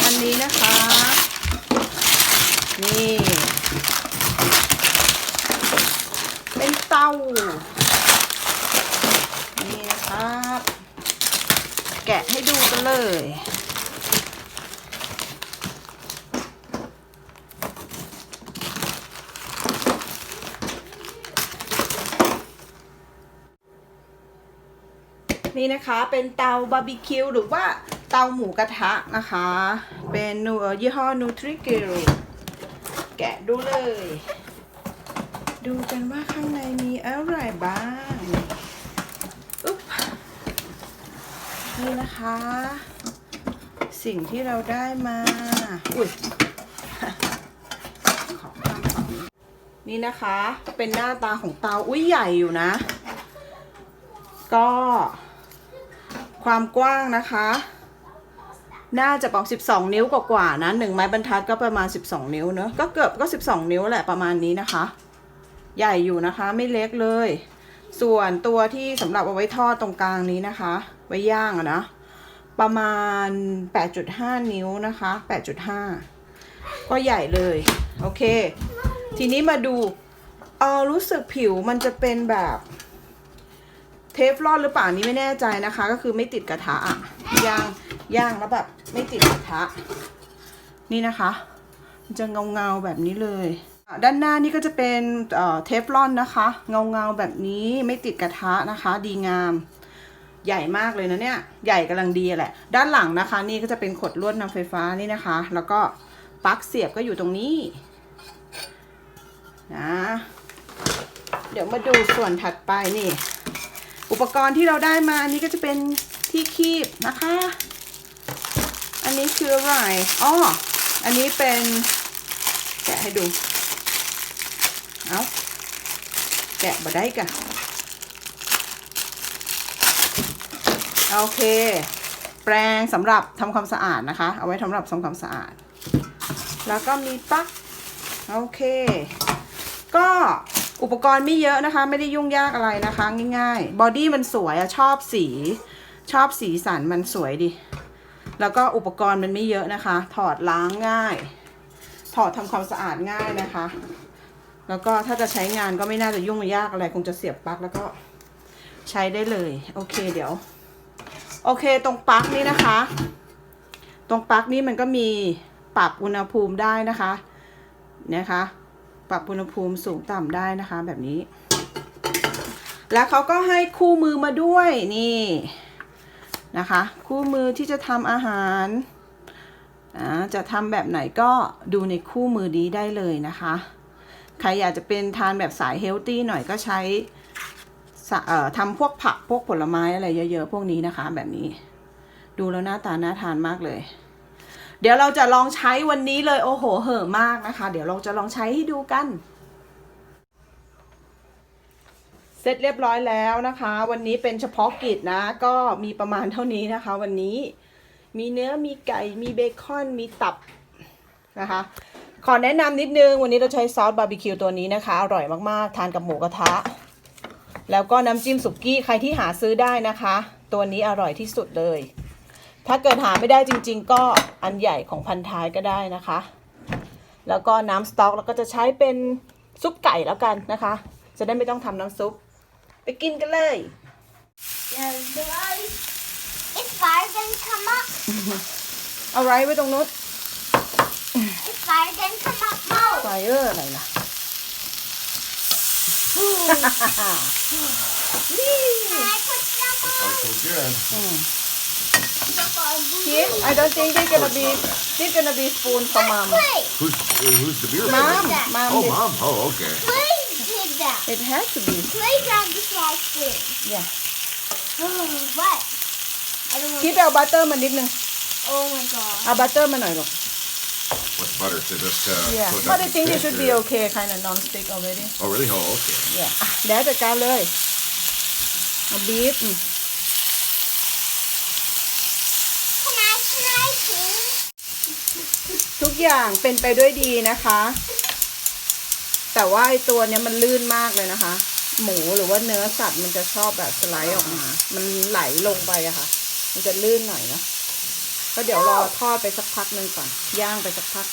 อันนี้นะคะ นี่ เป็นเตานี่นะครับ แกะให้ดูกันเลยนี่นะคะเป็นเตาบาร์บีคิวหรือว่า เตาหมูกระทะนะคะ เป็นนูยี่ห้อนูทริกิลแกะดูเลย ดูกันว่าข้างในมีอะไรบ้างอุ๊บนี่นะคะ สิ่งที่เราได้มา อุ้ยขอตั้งฝั่งนี้นี่นะคะ เป็นหน้าตาของเตา อุ้ยใหญ่อยู่นะ ก็ความกว้างนะคะ น่าจะประมาณ12 นิ้วกว่าๆนะหนึ่งไม้บรรทัดก็ประมาณ 12 นิ้วเนอะก็เกือบก็ 12 นิ้วแหละประมาณนี้นะคะ ใหญ่อยู่นะคะไม่เล็กเลย ส่วนตัวที่สำหรับเอาไว้ทอดตรงกลางนี้นะคะ ไว้ย่างอะนะ ประมาณ 8.5 นิ้วนะคะ 8.5 ก็ใหญ่เลย โอเค ทีนี้มาดูเออรู้สึกผิวมันจะเป็นแบบเทฟลอนหรือเปล่านี้ไม่แน่ใจนะคะ ก็คือไม่ติดกระทะอะย่าง ย่างแล้วแบบไม่ติดกระทะนี่นะคะมันจะเงาเงาๆแบบนี้เลย ด้านหน้านี่ก็จะเป็นเทฟลอนนะคะ เงาเงาๆแบบนี้ไม่ติดกระทะนะคะ ดีงามใหญ่มากเลยนะเนี่ย ใหญ่กำลังดีแหละ ด้านหลังนะคะ นี่ก็จะเป็นขดลวดนำไฟฟ้านี่นะคะ แล้วก็ปลั๊กเสียบก็อยู่ตรงนี้นะ เดี๋ยวมาดูส่วนถัดไปนี่ อุปกรณ์ที่เราได้มาอันนี้ก็จะเป็นที่คีบนะคะ นนี้คืออะไรอ๋ออันนี้เป็นแกะให้ดู เอาแกะมาได้กันโอเค แปรงสำหรับทำความสะอาดนะคะ เอาไว้สำหรับทำความสะอาด แล้วก็มีปลั๊กโอเค ก็อุปกรณ์ไม่เยอะนะคะ ไม่ได้ยุ่งยากอะไรนะคะ ง่ายๆ บอดี้มันสวยอะชอบสี ชอบสีสันมันสวยดิ แล้วก็อุปกรณ์มันไม่เยอะนะคะ ถอดล้างง่าย ถอดทำความสะอาดง่ายนะคะ แล้วก็ถ้าจะใช้งานก็ไม่น่าจะยุ่งยากอะไร คงจะเสียบปลั๊กแล้วก็ใช้ได้เลย โอเคเดี๋ยว โอเคตรงปลั๊กนี้นะคะ ตรงปลั๊กนี้มันก็มีปรับอุณหภูมิได้นะคะนะคะ ปรับอุณหภูมิสูงต่ำได้นะคะแบบนี้ แล้วเขาก็ให้คู่มือมาด้วยนี่ นะคะ คู่มือที่จะทำอาหารจะทำแบบไหนก็ดูในคู่มือนี้ได้เลยนะคะ ใครอยากจะเป็นทานแบบสายเฮลตี้หน่อยก็ใช้ทำพวกผักพวกผลไม้อะไรเยอะๆ พวกนี้นะคะแบบนี้ ดูแล้วหน้าตาน่าทานมากเลย เดี๋ยวเราจะลองใช้วันนี้เลยโอ้โห เห่อะมากนะคะ เดี๋ยวเราจะลองใช้ให้ดูกัน เสร็จเรียบร้อยแล้วนะคะ วันนี้เป็นเฉพาะกิจนะ ก็มีประมาณเท่านี้นะคะ วันนี้มีเนื้อมีไก่มีเบคอนมีตับนะคะ ขอแนะนำนิดนึง วันนี้เราใช้ซอสบาร์บีคิวตัวนี้นะคะ อร่อยมากๆ ทานกับหมูกระทะ แล้วก็น้ำจิ้มสุกี้ใครที่หาซื้อได้นะคะ ตัวนี้อร่อยที่สุดเลย ถ้าเกิดหาไม่ได้จริง ๆ ก็อันใหญ่ของพันท้ายก็ได้นะคะ แล้วก็น้ำสต๊อกเราก็จะใช้เป็นซุปไก่แล้วกันนะคะ จะได้ไม่ต้องทำน้ำซุป ไปกินกันเลย Does the light? It's fire gonna come up. เอาไรไว้ตรงนู้น It's fire gonna come up. No. ไฟเออร์อะไรล่ะ นี่ Can I put some on? So good. Kid I don't think they gonna be they gonna be spoon for mom Wait, Who's who's the beer? mom brother? mom Oh, did- mom. Oh, okay. please did That. it has to be Please grab the fly spoon. yeah Oh, what? I don't คิด want. ไปเอาบัตเตอร์มานิดนึง Oh my god. เอาบัตเตอร์มาหน่อยลูก What's butter to just uh, yeah put but up I the think it fish should be or- okay kind of non-stick already Oh, really? Oh, okay. yeah อะเดี๋ยวจัดการเลยเอาบีฟอืม Can I try too? ทุกอย่างเป็นไปด้วยดีนะคะ แต่ว่าไอตัวเนี้ยมันลื่นมากเลยนะคะ หมูหรือว่าเนื้อสัตว์มันจะชอบแบบสไลด์ออกมา มันไหลลงไปอะค่ะ มันจะลื่นหน่อยเนอะก็เดี๋ยวรอทอดไปสักพักหนึ่งก่อน ย่างไปสักพัก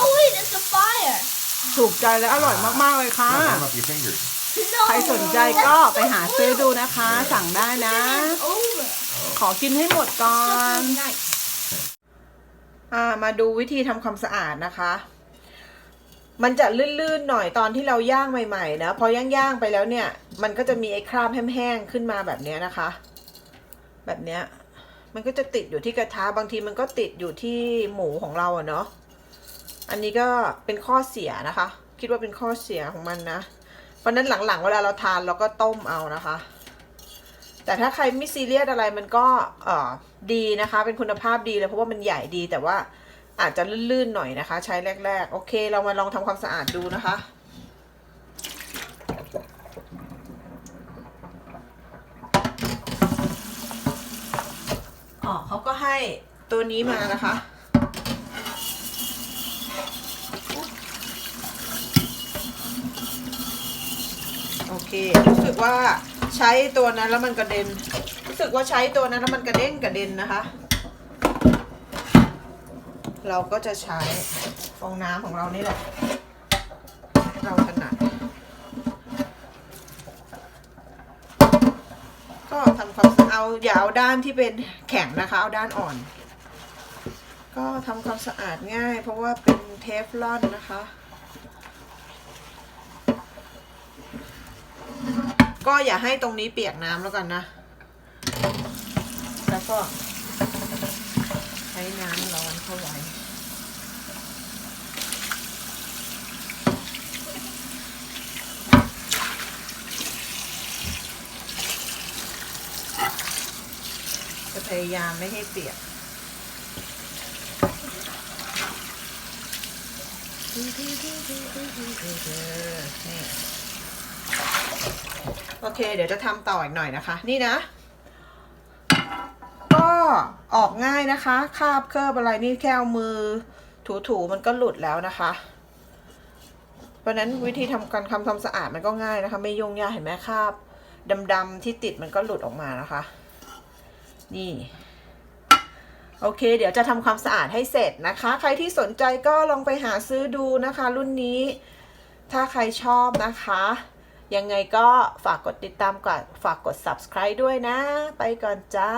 Oh wait, it's a fire. ถูกใจและอร่อยมาก ๆ เลยค่ะ No, warm up your fingers. No. ใครสนใจก็ไปหาซื้อดูนะคะ สั่งได้นะ It's over. ขอกินให้หมดก่อน Nice. อ่ามาดูวิธีทำความสะอาดนะคะ มันจะลื่นๆหน่อยตอนที่เราย่างใหม่ๆนะพอย่างๆไปแล้วเนี่ย มันก็จะมีไอ้คราบแห้งๆขึ้นมาแบบเนี้ยนะคะ แบบเนี้ยมันก็จะติดอยู่ที่กระทะบางทีมันก็ติดอยู่ที่หมูของเราอะเนาะอันนี้ก็เป็นข้อเสียนะคะ คิดว่าเป็นข้อเสียของมันนะเพราะฉะนั้นหลังๆ เวลาเราทานเราก็ต้มเอานะคะ แต่ถ้าใครไม่ซีเรียสอะไรมันก็เออดีนะคะ เป็นคุณภาพดีเลยเพราะว่ามันใหญ่ดีแต่ว่า อาจจะลื่นๆหน่อยนะคะ ใช้แรก ๆ โอเค เรามาลองทำความสะอาดดูนะคะอ๋อเขาก็ให้ตัวนี้มานะคะโอเค รู้สึกว่าใช้ตัวนั้นแล้วมันกระเด็น รู้สึกว่าใช้ตัวนั้นแล้วมันกระเด้งกระเด็นนะคะ เราก็จะใช้ฟองน้ำของเรานี่แหละ เราถนัดก็ทำความสะอาดเอาอย่าเอาด้านที่เป็นแข็งนะคะ เอาด้านอ่อน ก็ทำความสะอาดง่าย เพราะว่าเป็นเทฟลอนนะคะก็อย่าให้ตรงนี้เปียกน้ำแล้วกันนะ แล้วก็ใช้น้ำร้อนเข้าไว้ ยายามไม่ให้เปียกนี่โอเค เดี๋ยวจะทำต่ออีกหน่อยนะคะ นี่นะ ก็ออกง่ายนะคะ คาบเคิร์บอะไรนี่แค่เอามือ ถูๆมันก็หลุดแล้วนะคะ เพราะนั้นวิธีทำการทำความสะอาดมันก็ง่ายนะคะ ไม่ยุ่งยากเห็นไหมคาบดำๆที่ติดมันก็หลุดออกมานะคะ นี่ โอเค เดี๋ยวจะทำความสะอาดให้เสร็จนะคะ ใครที่สนใจก็ลองไปหาซื้อดูนะคะ รุ่นนี้ ถ้าใครชอบนะคะ ยังไงก็ฝากกดติดตามก่อนฝากกด subscribe ด้วยนะ ไปก่อนจ้า